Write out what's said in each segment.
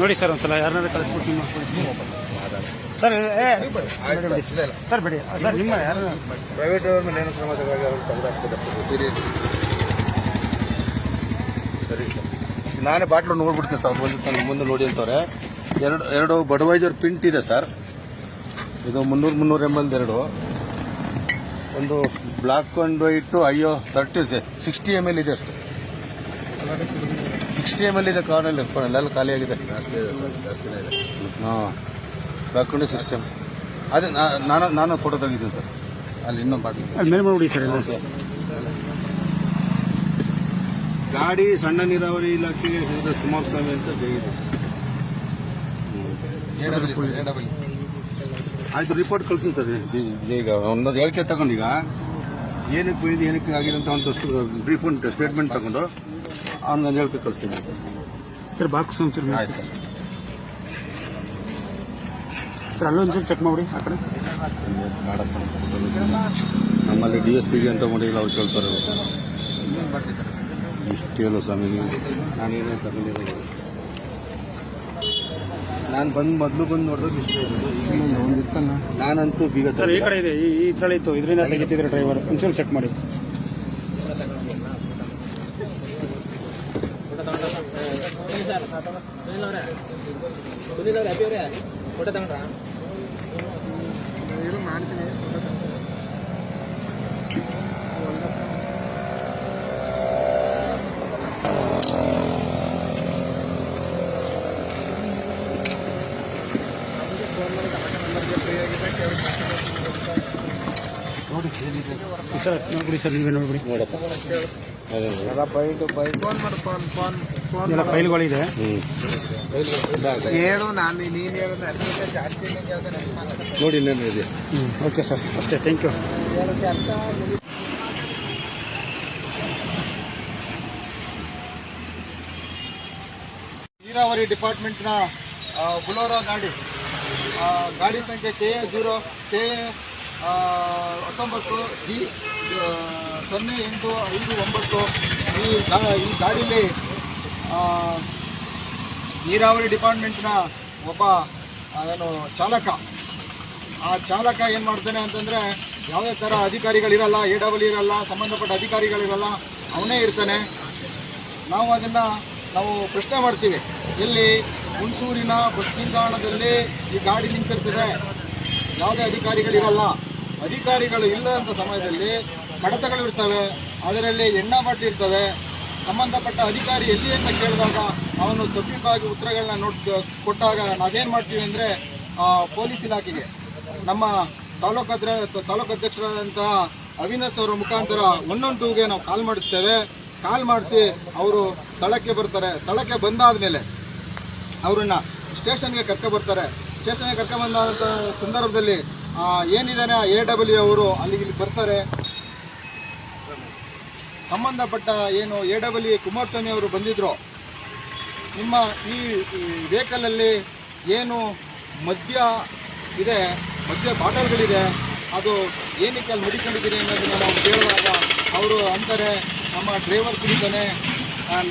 ನೋಡಿ ಸರ್ ಒಂದ್ಸಲ ಯಾರನ್ನಾದ್ರೂ ಕಳಿಸ್ಬಿಟ್ಟು ನಿಮ್ಮ ಸರ್ ಏ ಸರ್ ಬಿಡಿ. ಸರ್ ನಿಮ್ಮ ಯಾರು ಪ್ರೈವೇಟ್ ಅವ್ರ ಮೇಲೆ ಏನು ಕ್ರಮ ತಗೊಳ್ಳಿ ಸರಿ ಸರ್. ನಾನೇ ಬಾಟ್ಲು ನೋಡ್ಬಿಡ್ತೀನಿ ಸರ್ ಬಂದು ತನ್ನ ಮುಂದೆ ನೋಡಿ ಅಂತವ್ರೆ. ಎರಡು ಎರಡು ಬಡವೈಜರ್ ಪಿಂಟ್ ಇದೆ ಸರ್. ಇದು ಮುನ್ನೂರು ಮುನ್ನೂರು ಎಂ ಎಲ್ ಎರಡು. ಒಂದು ಬ್ಲಾಕ್ ಆ್ಯಂಡ್ ವೈಟು ಅಯ್ಯೋ ತರ್ಟಿ ಸಿಕ್ಸ್ಟಿ ಎಂ ಎಲ್ ಇದೆ ಅಷ್ಟು. ಸಿಕ್ಸ್ಟಿ ಎಂ ಎಲ್ ಇದೆ ಕಾರ್ನಲ್ಲಿ ಎಲ್ಲ ಖಾಲಿಯಾಗಿದೆ ಜಾಸ್ತಿ ಇದೆ ಸರ್ ಜಾಸ್ತಿನೇ ಇದೆ. ಹಾಂ ಬ್ಲಾಕ್ ಆ್ಯಂಡ್ ಸಿಸ್ಟಮ್ ಅದೇ ನಾನು ನಾನು ಫೋಟೋ ತೆಗಿದ್ದೀನಿ ಸರ್. ಅಲ್ಲಿ ಇನ್ನೊಂದು ಬಾಟ್ಲಿ ಮೇಲೆ ಮಾಡಿ ಸರ್ ಎಲ್ಲ. ಸರ್. ಗಾಡಿ ಸಣ್ಣ ನೀರಾವರಿ ಇಲಾಖೆಗೆ ಹೋದ ಕುಮಾರಸ್ವಾಮಿ ಅಂತ ಇದೆ ಆಯ್ತು ರಿಪೋರ್ಟ್ ಕಳಿಸಿ ಸರ್. ಈಗ ಒಂದೊಂದು ಹೇಳಿಕೆ ಈಗ. ಏನಕ್ಕೆ ಹೋಯ್ದು ಏನಕ್ಕೆ ಆಗಿದೆ ಅಂತ ಒಂದು ಬ್ರೀಫ್ ಉಂಟು ಸ್ಟೇಟ್ಮೆಂಟ್ ತಗೊಂಡು. ಅವ್ನಿಗೆ ಹೇಳ್ಕೊ ಕಳಿಸ್ತೀನಿ ಸರ್. ಸರ್ ಬಾಕ್ಸ್ ಒಂಚೂರು ಆಯ್ತು ಸರ್. ಸರ್ ಅಲ್ಲೊಂಚೂರು ಚೆಕ್ ಮಾಡಿ ಆ ಕಡೆ. ಮಾಡಪ್ಪ ನಮ್ಮಲ್ಲಿ ಡಿ ಎಸ್ ಪಿಗೆ ಅಂತ ಮಾಡಿಲ್ಲ ಅವ್ರು ಕೇಳ್ತಾರೆ. ಇಷ್ಟೇನು ಸ್ವಾಮಿ ನೀವು. ನಾನೇನು ತಗೊಂಡಿರೋದು ನಾನು ಬಂದು ಮೊದಲು ಬಂದು ನೋಡಿದ್ರೆ ಇಷ್ಟೇ. ನಾನಂತೂ ಬೀಗ ಸರ್ ಈ ಕಡೆ ಇದೆ ಈ ಈ ಥರ ಇತ್ತು. ಇದರಿಂದ ತೆಗಿತಿದ್ರೆ ಡ್ರೈವರ್ ಒಂಚೂರು ಚೆಕ್ ಮಾಡಿ. ನೋಡಿ ಏನಿದೆ. ಸರ್ ನೋಡ್ಬಿಡಿ ಸರ್ ನೀವೇ ನೋಡ್ಬಿಡಿ ನೋಡಪ್ಪ ಅದೇ ನೋಡಿ. ಎಲ್ಲ ಫೈಲ್ಗಳಿದೆ ಹ್ಮ್. ಇಲ್ಲ, ಇಲ್ಲ. ಹೇಳು ನಾನು ನೀನು ಹೇಳು ನನಗಿಂತ ಜಾಸ್ತಿ ನೋಡಿ ಇನ್ನೇನು ಇದೆ. ಓಕೆ ಸರ್ ಅಷ್ಟೇ ಥ್ಯಾಂಕ್ ಯು ನೀರಾವರಿ ಡಿಪಾರ್ಟ್ಮೆಂಟ್ನ ನ ಬುಲೋರೋ ಗಾಡಿ. ಆ, ಗಾಡಿ ಸಂಖ್ಯೆ K A zero K A ಹತ್ತೊಂಬತ್ತು ಜಿ ಸೊನ್ನೆ ಎಂಟು ಐದು ಒಂಬತ್ತು ಈ ಗಾಡಿಯಲ್ಲಿ ಈ ಗಾಡೀಲಿ ನೀರಾವರಿ ಡಿಪಾರ್ಟ್ಮೆಂಟ್ನ ಒಬ್ಬ ಏನು ಚಾಲಕ. ಆ ಚಾಲಕ ಏನು ಮಾಡ್ತಾನೆ ಅಂತಂದರೆ, ಯಾವುದೇ ಥರ ಅಧಿಕಾರಿಗಳಿರಲ್ಲ ಎ ಡಬ್ಲ್ಯೂ ಇರಲ್ಲ, ಸಂಬಂಧಪಟ್ಟ ಅಧಿಕಾರಿಗಳಿರಲ್ಲ, ಅವನೇ ಇರ್ತಾನೆ. ನಾವು ಅದನ್ನು, ನಾವು ಪ್ರಶ್ನೆ ಮಾಡ್ತೀವಿ. ಇಲ್ಲಿ ಹುಣಸೂರಿನ ಬಸ್ ನಿಲ್ದಾಣದಲ್ಲಿ ಈ ಗಾಡಿ ನಿಂತಿರ್ತದೆ. ಯಾವುದೇ ಅಧಿಕಾರಿಗಳಿರಲ್ಲ. ಅಧಿಕಾರಿಗಳು ಇಲ್ಲದಂಥ ಸಮಯದಲ್ಲಿ ಕಡತಗಳು ಇರ್ತವೆ. ಅದರಲ್ಲಿ ಎಣ್ಣೆ ಬಾಟ್ಲಿ ಇರ್ತವೆ. ಸಂಬಂಧಪಟ್ಟ ಅಧಿಕಾರಿ ಎಲ್ಲಿ ಅಂತ ಕೇಳಿದಾಗ ಅವನು ತಪ್ಪಿಪಾಗಿ ಉತ್ತರಗಳನ್ನ ನೋಡ್ ಕೊಟ್ಟಾಗ ನಾವೇನು ಮಾಡ್ತೀವಿ ಅಂದರೆ ಪೊಲೀಸ್ ಇಲಾಖೆಗೆ. ನಮ್ಮ ತಾಲೂಕು ಅದ್ರ ತಾಲೂಕು ಅಧ್ಯಕ್ಷರಾದಂತಹ ಅವಿನಾಶ್ ಅವರ ಮುಖಾಂತರ ಒನ್ ಟೂಗೆ ನಾವು ಕಾಲ್ ಮಾಡಿಸ್ತೇವೆ. ಕಾಲ್ ಮಾಡಿಸಿ ಅವರು ಸ್ಥಳಕ್ಕೆ ಬರ್ತಾರೆ. ಸ್ಥಳಕ್ಕೆ ಬಂದಾದ ಮೇಲೆ ಅವರನ್ನ ಸ್ಟೇಷನ್ಗೆ ಕರ್ಕೊ ಬರ್ತಾರೆ. ಸ್ಟೇಷನ್ಗೆ ಕರ್ಕೊಂಬಂದಂಥ ಸಂದರ್ಭದಲ್ಲಿ ಆ, ಏನಿದಾನೆ ಎ ಡಬ್ಲ್ಯೂ ಅವರು ಅಲ್ಲಿಗೆ ಇಲ್ಲಿ ಬರ್ತಾರೆ. ಸಂಬಂಧಪಟ್ಟ ಏನು ಎ ಡಬ್ಲ್ಯೂ ಕುಮಾರಸ್ವಾಮಿ ಅವರು ಬಂದಿದ್ರು, ನಿಮ್ಮ ಈ ವೆಹಿಕಲಲ್ಲಿ ಏನು ಮದ್ಯ ಇದೆ, ಮದ್ಯ ಬಾಟಲ್ಗಳಿದೆ, ಅದು ಏನಕ್ಕೆ ಅಲ್ಲಿ ಮಡಿಕೊಂಡಿದ್ದೀರಿ ಅನ್ನೋದನ್ನ ನಾವು ಕೇಳುವಾಗ ಅವರು ಅಂತಾರೆ, ನಮ್ಮ ಡ್ರೈವರ್ ಕುಡಿತಾನೆ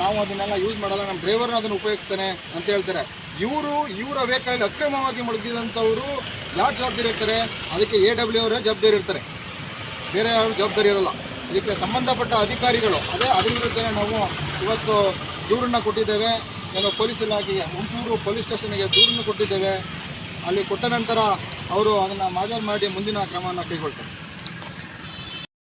ನಾವು ಅದನ್ನೆಲ್ಲ ಯೂಸ್ ಮಾಡಲ್ಲ, ನಮ್ಮ ಡ್ರೈವರ್ನ ಅದನ್ನು ಉಪಯೋಗಿಸ್ತಾನೆ ಅಂತ ಹೇಳ್ತಾರೆ. ಇವರು, ಇವರ ವೆಹಿಕಲ್ ಅಕ್ರಮವಾಗಿ ಮಡಗಿದಂಥವರು ಯಾರು ಜವಾಬ್ದಾರಿ ಇರ್ತಾರೆ? ಅದಕ್ಕೆ ಎ ಡಬ್ಲ್ಯೂ ಅವರೇ ಜವಾಬ್ದಾರಿ ಇರ್ತಾರೆ. ಬೇರೆ ಯಾರು ಜವಾಬ್ದಾರಿ ಇರಲ್ಲ. ಇದಕ್ಕೆ ಸಂಬಂಧಪಟ್ಟ ಅಧಿಕಾರಿಗಳು, ಅದೇ ಅದರ ನಾವು ಇವತ್ತು ದೂರನ್ನು ಕೊಟ್ಟಿದ್ದೇವೆ. ಏನೋ ಪೊಲೀಸ್ ಇಲಾಖೆಗೆ, ಹುಣಸೂರು ಪೊಲೀಸ್ ಸ್ಟೇಷನ್ಗೆ ದೂರನ್ನು ಕೊಟ್ಟಿದ್ದೇವೆ. ಅಲ್ಲಿ ಕೊಟ್ಟ ನಂತರ ಅವರು ಅದನ್ನು ಮಾಜರ್ ಮಾಡಿ ಮುಂದಿನ ಕ್ರಮವನ್ನು ಕೈಗೊಳ್ತಾರೆ.